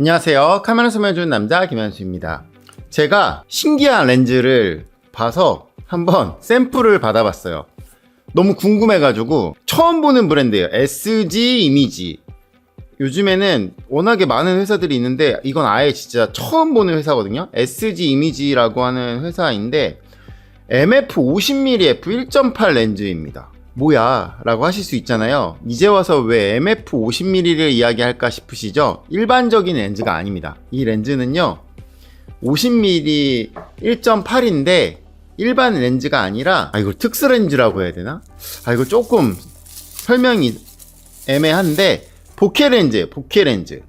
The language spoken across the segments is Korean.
안녕하세요. 카메라 소개해주는 남자 김현수입니다. 제가 신기한 렌즈를 봐서 한번 샘플을 받아봤어요. 너무 궁금해가지고 처음 보는 브랜드예요. SG 이미지. 요즘에는 워낙에 많은 회사들이 있는데 이건 아예 진짜 처음 보는 회사거든요. SG 이미지라고 하는 회사인데 MF 50mm f1.8 렌즈입니다. 뭐야? 라고 하실 수 있잖아요. 이제 와서 왜 MF 50mm를 이야기할까 싶으시죠? 일반적인 렌즈가 아닙니다. 이 렌즈는요, 50mm 1.8인데, 일반 렌즈가 아니라, 아, 이걸 특수 렌즈라고 해야 되나? 아, 이거 조금 설명이 애매한데, 보케 렌즈, 보케 렌즈.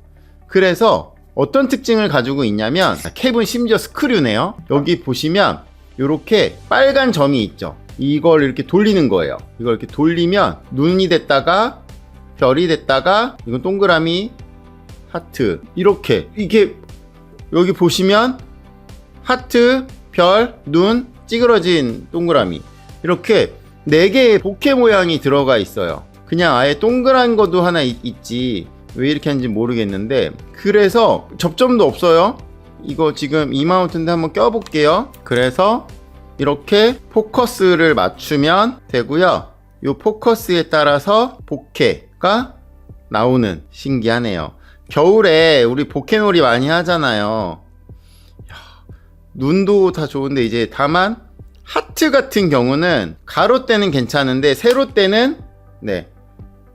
그래서 어떤 특징을 가지고 있냐면, 캡은 심지어 스크류네요. 여기 보시면, 이렇게 빨간 점이 있죠. 이걸 이렇게 돌리는 거예요. 이걸 이렇게 돌리면 눈이 됐다가 별이 됐다가 이건 동그라미 하트 이렇게 이게 여기 보시면 하트 별 눈 찌그러진 동그라미 이렇게 네 개의 보케 모양이 들어가 있어요. 그냥 아예 동그란 것도 하나 있, 있지 왜 이렇게 하는지 모르겠는데 그래서 접점도 없어요. 이거 지금 이 마운트인데 한번 껴볼게요. 그래서 이렇게 포커스를 맞추면 되고요. 이 포커스에 따라서 보케가 나오는 신기하네요. 겨울에 우리 보케놀이 많이 하잖아요. 야, 눈도 다 좋은데 이제 다만 하트 같은 경우는 가로 때는 괜찮은데 세로 때는 네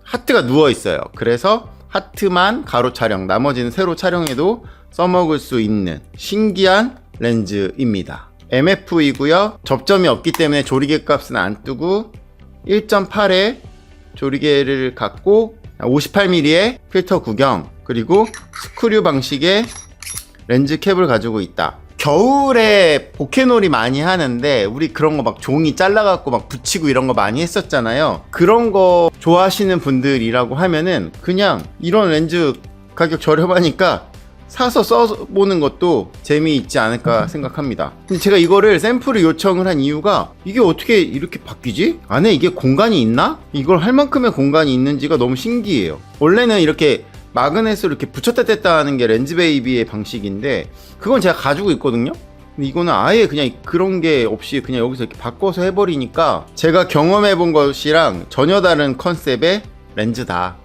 하트가 누워 있어요. 그래서 하트만 가로 촬영, 나머지는 세로 촬영해도 써먹을 수 있는 신기한 렌즈입니다. MF이고요. 접점이 없기 때문에 조리개 값은 안 뜨고 1.8에 조리개를 갖고 58mm의 필터 구경 그리고 스크류 방식의 렌즈 캡을 가지고 있다. 겨울에 포케놀이 많이 하는데 우리 그런 거 막 종이 잘라갖고 막 붙이고 이런 거 많이 했었잖아요. 그런 거 좋아하시는 분들이라고 하면은 그냥 이런 렌즈 가격 저렴하니까 사서 써보는 것도 재미있지 않을까 생각합니다. 근데 제가 이거를 샘플을 요청을 한 이유가 이게 어떻게 이렇게 바뀌지? 안에 이게 공간이 있나? 이걸 할 만큼의 공간이 있는지가 너무 신기해요. 원래는 이렇게 마그넷으로 이렇게 붙였다 뗐다 하는 게 렌즈 베이비의 방식인데 그건 제가 가지고 있거든요. 근데 이거는 아예 그냥 그런 게 없이 그냥 여기서 이렇게 바꿔서 해버리니까 제가 경험해 본 것이랑 전혀 다른 컨셉의 렌즈다.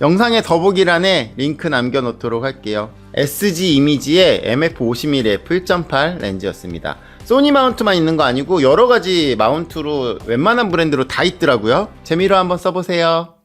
네. 영상의 더보기란에 링크 남겨놓도록 할게요. SG 이미지의 MF50mm f1.8 렌즈였습니다. 소니 마운트만 있는 거 아니고 여러 가지 마운트로 웬만한 브랜드로 다 있더라고요. 재미로 한번 써보세요.